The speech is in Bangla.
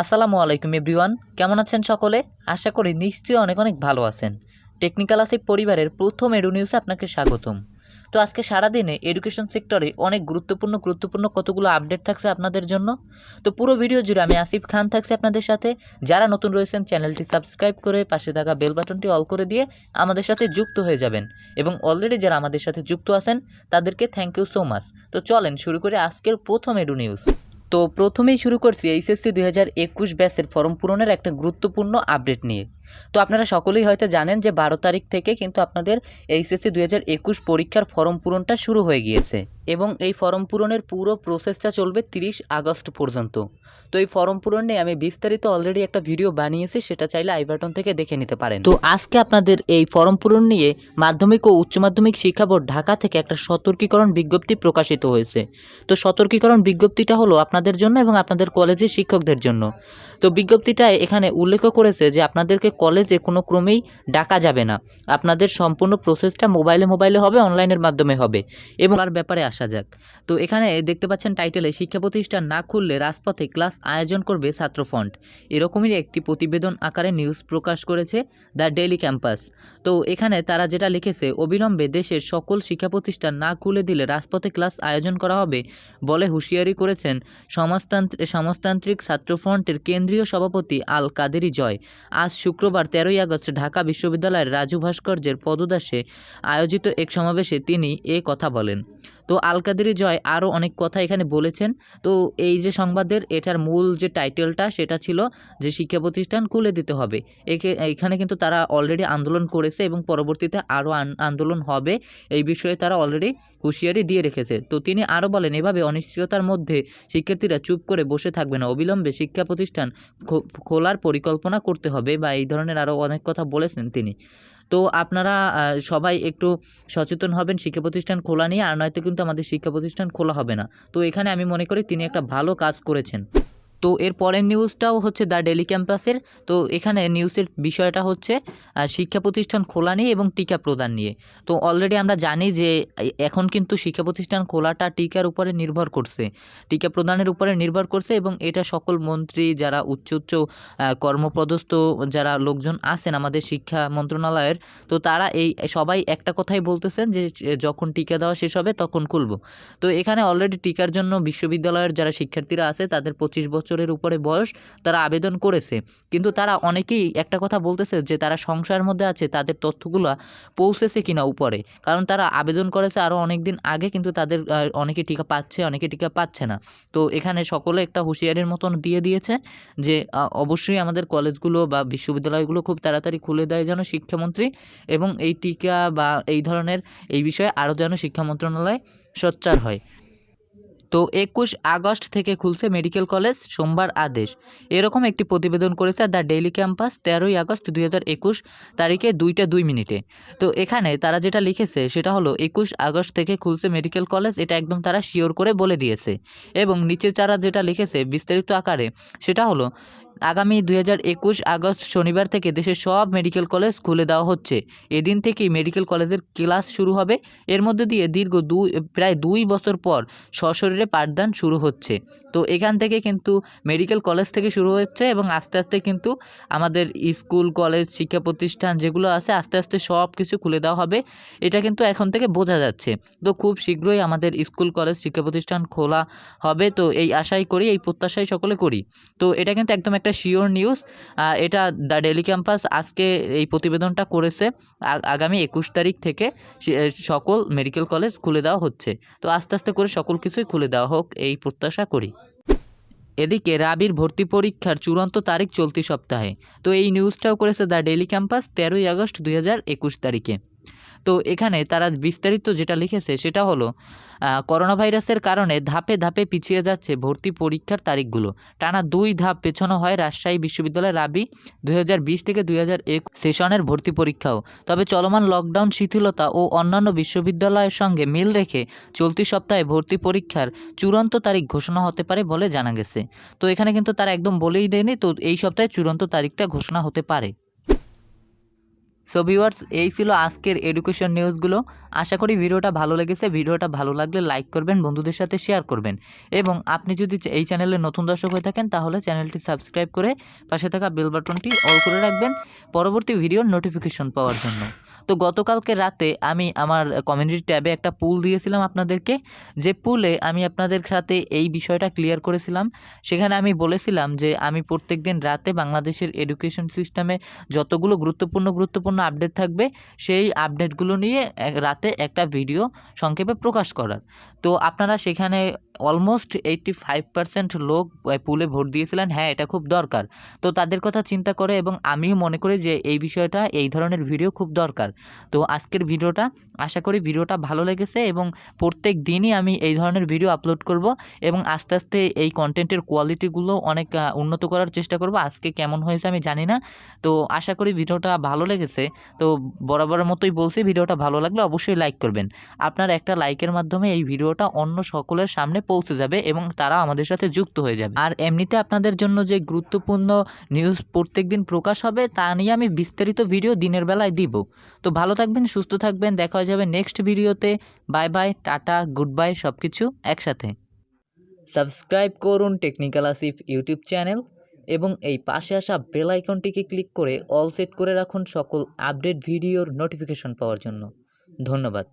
আসসালামু আলাইকুম, এভরিওয়ান। কেমন আছেন সকলে? আশা করি নিশ্চয়ই অনেক অনেক ভালো আছেন। টেকনিক্যাল আসিফ পরিবারের প্রথম এডু নিউজে আপনাকে স্বাগতম। তো আজকে সারাদিনে এডুকেশন সেক্টরে অনেক গুরুত্বপূর্ণ গুরুত্বপূর্ণ কতগুলো আপডেট থাকছে আপনাদের জন্য। তো পুরো ভিডিও জুড়ে আমি আসিফ খান থাকছি আপনাদের সাথে। যারা নতুন রয়েছেন, চ্যানেলটি সাবস্ক্রাইব করে পাশে থাকা বেল বাটনটি অল করে দিয়ে আমাদের সাথে যুক্ত হয়ে যাবেন। এবং অলরেডি যারা আমাদের সাথে যুক্ত আছেন, তাদেরকে থ্যাংক ইউ সো মাচ তো চলেন শুরু করে আজকের প্রথম এডু নিউজ। তো প্রথমেই শুরু করছি এইচএসসি দুই হাজার একুশ ব্যাসের ফর্ম পূরণের একটা গুরুত্বপূর্ণ আপডেট নিয়ে। তো আপনারা সকলেই হয়তো জানেন যে বারো তারিখ থেকে কিন্তু আপনাদের এইচএসসি দুই হাজার একুশ পরীক্ষার ফর্ম পূরণটা শুরু হয়ে গিয়েছে এবং এই ফর্ম পূরণের পুরো প্রসেসটা চলবে তিরিশ আগস্ট পর্যন্ত। তো এই ফর্ম পূরণ নিয়ে আমি বিস্তারিত অলরেডি একটা ভিডিও বানিয়েছি, সেটা চাইলে আই বাটন থেকে দেখে নিতে পারেন। তো আজকে আপনাদের এই ফর্ম পূরণ নিয়ে মাধ্যমিক ও উচ্চ মাধ্যমিক শিক্ষা বোর্ড ঢাকা থেকে একটা সতর্কীকরণ বিজ্ঞপ্তি প্রকাশিত হয়েছে। তো সতর্কীকরণ বিজ্ঞপ্তিটা হলো আপনাদের জন্য এবং আপনাদের কলেজের শিক্ষকদের জন্য। তো বিজ্ঞপ্তিটা এখানে উল্লেখ করেছে যে আপনাদেরকে কলেজে কোনো ক্রমেই ডাকা যাবে না। আপনাদের সম্পূর্ণ প্রসেসটা মোবাইলে মোবাইলে হবে, অনলাইনের মাধ্যমে হবে এবং আর ব্যাপারে আসা যাক। তো এখানে দেখতে পাচ্ছেন টাইটেলে, শিক্ষা প্রতিষ্ঠান না খুললে রাজপথে ক্লাস আয়োজন করবে ছাত্রফ্রন্ট। এরকমই একটি প্রতিবেদন আকারে নিউজ প্রকাশ করেছে দ্য ডেইলি ক্যাম্পাস। তো এখানে তারা যেটা লিখেছে, অবিলম্বে দেশের সকল শিক্ষা প্রতিষ্ঠান না খুলে দিলে রাজপথে ক্লাস আয়োজন করা হবে বলে হুঁশিয়ারি করেছেন সমাজতান্ত্রিক সমাজতান্ত্রিক ছাত্রফ্রন্টের কেন্দ্রীয় সভাপতি আল কাদেরি জয়। আজ শুক্রবার তেরোই আগস্ট ঢাকা বিশ্ববিদ্যালয়ের রাজু ভাস্কর্যের পদদাসে আয়োজিত এক সমাবেশে তিনি এ কথা বলেন। তো আল কাদেরি জয় আরও অনেক কথা এখানে বলেছেন। তো এই যে সংবাদের এটার মূল যে টাইটেলটা সেটা ছিল যে শিক্ষা প্রতিষ্ঠান খুলে দিতে হবে। একে, এখানে কিন্তু তারা অলরেডি আন্দোলন করেছে এবং পরবর্তীতে আরও আন্দোলন হবে। এই বিষয়ে তারা অলরেডি হুঁশিয়ারি দিয়ে রেখেছে। তো তিনি আরও বলেন, এভাবে অনিশ্চয়তার মধ্যে শিক্ষার্থীরা চুপ করে বসে থাকবে না। অবিলম্বে শিক্ষা প্রতিষ্ঠান খোলার পরিকল্পনা করতে হবে। বা এই ধরনের আরও অনেক কথা বলেছেন তিনি। তো আপনারা সবাই একটু সচেতন হবেন শিক্ষা প্রতিষ্ঠান খোলা নিয়ে, আর নয়তো কিন্তু আমাদের শিক্ষা প্রতিষ্ঠান খোলা হবে না। তো এখানে আমি মনে করি তিনি একটা ভালো কাজ করেছেন। তো এর পরের নিউজটাও হচ্ছে দ্য ডেলি ক্যাম্পাসের তো এখানে নিউজের বিষয়টা হচ্ছে শিক্ষা প্রতিষ্ঠান খোলা নিয়ে এবং টিকা প্রদান নিয়ে। তো অলরেডি আমরা জানি যে এখন কিন্তু শিক্ষা প্রতিষ্ঠান খোলাটা টিকার উপরে নির্ভর করছে। টিকা প্রদানের উপরে নির্ভর করছে এবং এটা সকল মন্ত্রী যারা উচ্চ উচ্চ কর্মপদস্থ যারা লোকজন আছেন আমাদের শিক্ষা মন্ত্রণালয়ের, তো তারা এই সবাই একটা কথাই বলতেছেন যে যখন টিকা দেওয়া শেষ হবে তখন খুলব। তো এখানে অলরেডি টিকার জন্য বিশ্ববিদ্যালয়ের যারা শিক্ষার্থীরা আছে তাদের পঁচিশ বছরের উপরে বয়স তারা আবেদন করেছে। কিন্তু তারা অনেকেই একটা কথা বলতেছে যে, তারা সংশয়ের মধ্যে আছে, তাদের তথ্যগুলো পৌঁছেছে কিনা উপরে। কারণ তারা আবেদন করেছে আরও অনেক দিন আগে, কিন্তু তাদের অনেকে টিকা পাচ্ছে, অনেকে টিকা পাচ্ছে না। তো এখানে সকলে একটা হুঁশিয়ারির মতন দিয়ে দিয়েছে যে অবশ্যই আমাদের কলেজগুলো বা বিশ্ববিদ্যালয়গুলো খুব তাড়াতাড়ি খুলে দেয় যেন শিক্ষামন্ত্রী এবং এই টিকা বা এই ধরনের এই বিষয়ে আরও যেন শিক্ষা মন্ত্রণালয় সোচ্চার হয়। তো একুশ আগস্ট থেকে খুলছে মেডিকেল কলেজ, সোমবার আদেশ। এরকম একটি প্রতিবেদন করেছে দ্য ডেইলি ক্যাম্পাস তেরোই আগস্ট দুই হাজার একুশ তারিখে দুইটা দুই মিনিটে। তো এখানে তারা যেটা লিখেছে সেটা হলো, একুশ আগস্ট থেকে খুলছে মেডিকেল কলেজ, এটা একদম তারা শিওর করে বলে দিয়েছে। এবং নিচে তারা যেটা লিখেছে বিস্তারিত আকারে, সেটা হলো আগামী দুই হাজার একুশ আগস্ট শনিবার থেকে দেশের সব মেডিকেল কলেজ খুলে দেওয়া হচ্ছে। এদিন থেকেই মেডিকেল কলেজের ক্লাস শুরু হবে। এর মধ্যে দিয়ে দীর্ঘ দুই প্রায় দুই বছর পর সশরীরে পাঠদান শুরু হচ্ছে। তো এখান থেকে কিন্তু মেডিকেল কলেজ থেকে শুরু হচ্ছে এবং আস্তে আস্তে কিন্তু আমাদের স্কুল, কলেজ, শিক্ষা প্রতিষ্ঠান যেগুলো আছে, আস্তে আস্তে সব কিছু খুলে দেওয়া হবে। এটা কিন্তু এখন থেকে বোঝা যাচ্ছে। তো খুব শীঘ্রই আমাদের স্কুল, কলেজ, শিক্ষা প্রতিষ্ঠান খোলা হবে। তো এই আশাই করি, এই প্রত্যাশাই সকলে করি। তো এটা কিন্তু একদম একটা শিওর নিউজ এটা দ্য ডেলি ক্যাম্পাস আজকে এই প্রতিবেদনটা করেছে। আগামী একুশ তারিখ থেকে সকল মেডিকেল কলেজ খুলে দেওয়া হচ্ছে। তো আস্তে আস্তে করে সকল কিছুই খুলে দেওয়া হোক, এই প্রত্যাশা করি। এদিকে রাবির ভর্তি পরীক্ষার চূড়ান্ত তারিখ চলতি সপ্তাহে। তো এই নিউজটাও করেছে দ্য ডেইলি ক্যাম্পাস তেরোই আগস্ট দুই হাজার একুশ তারিখে। তো এখানে তারা বিস্তারিত যেটা লিখেছে সেটা হলো করোনা ভাইরাসের কারণে ধাপে ধাপে পিছিয়ে যাচ্ছে ভর্তি পরীক্ষার তারিখগুলো। টানা দুই ধাপ পেছানো হয় রাজশাহী বিশ্ববিদ্যালয়ের রাবি দুই হাজার বিশ থেকে দুই সেশনের ভর্তি পরীক্ষাও। তবে চলমান লকডাউন, শিথিলতা ও অন্যান্য বিশ্ববিদ্যালয়ের সঙ্গে মিল রেখে চলতি সপ্তাহে ভর্তি পরীক্ষার চূড়ান্ত তারিখ ঘোষণা হতে পারে বলে জানা গেছে। তো এখানে কিন্তু তারা একদম বলেই দেয়নি, তো এই সপ্তাহে চূড়ান্ত তারিখটা ঘোষণা হতে পারে। সো ভিউয়ার্স এই ছিল আজকের এডুকেশন নিউজগুলো আশা করি ভিডিওটা ভালো লেগেছে। ভিডিওটা ভালো লাগলে লাইক করবেন, বন্ধুদের সাথে শেয়ার করবেন। এবং আপনি যদি এই চ্যানেলে নতুন দর্শক হয়ে থাকেন, তাহলে চ্যানেলটি সাবস্ক্রাইব করে পাশে থাকা বেল বাটনটি অল করে রাখবেন। পরবর্তী ভিডিওর নোটিফিকেশন পাওয়ার জন্য। তো গতকালকে রাতে আমি আমার কমিউনিটি ট্যাবে একটা পুল দিয়েছিলাম আপনাদেরকে। যে পুলে আমি আপনাদের সাথে এই বিষয়টা ক্লিয়ার করেছিলাম। সেখানে আমি বলেছিলাম যে আমি প্রত্যেক দিন রাতে বাংলাদেশের এডুকেশন সিস্টেমে যতগুলো গুরুত্বপূর্ণ গুরুত্বপূর্ণ আপডেট থাকবে, সেই আপডেটগুলো নিয়ে রাতে একটা ভিডিও সংক্ষেপে প্রকাশ করার। তো আপনারা সেখানে অলমোস্ট এইটটি ফাইভ পার্সেন্ট লোক পুলে ভোট দিয়েছিলেন হ্যাঁ এটা খুব দরকার। তো তাদের কথা চিন্তা করে এবং আমিও মনে করি যে এই বিষয়টা, এই ধরনের ভিডিও খুব দরকার। তো আজকের ভিডিওটা, আশা করি ভিডিওটা ভালো লেগেছে এবং প্রত্যেক দিনই আমি এই ধরনের ভিডিও আপলোড করব এবং আস্তে আস্তে এই কন্টেন্টের কোয়ালিটিগুলো অনেক উন্নত করার চেষ্টা করব। আজকে কেমন হয়েছে আমি জানি না। তো আশা করি ভিডিওটা ভালো লেগেছে। তো বরাবরের মতোই বলছি, ভিডিওটা ভালো লাগলে অবশ্যই লাইক করবেন। আপনার একটা লাইকের মাধ্যমে এই ভিডিওটা অন্য সকলের সামনে পৌঁছে যাবে এবং তারা আমাদের সাথে যুক্ত হয়ে যাবে। আর এমনিতে আপনাদের জন্য যে গুরুত্বপূর্ণ নিউজ প্রত্যেক দিন প্রকাশ হবে, তা নিয়ে আমি বিস্তারিত ভিডিও দিনের বেলায় দিব। তো ভালো থাকবেন, সুস্থ থাকবেন, দেখা হয়ে যাবে নেক্সট ভিডিওতে। বাই বাই টাটা গুড বাই সব কিছু একসাথে। সাবস্ক্রাইব করুন টেকনিক্যাল আসিফ ইউটিউব চ্যানেল এবং এই পাশে আসা বেল আইকনটিকে ক্লিক করে অল সেট করে রাখুন সকল আপডেট ভিডিওর নোটিফিকেশন পাওয়ার জন্য। ধন্যবাদ।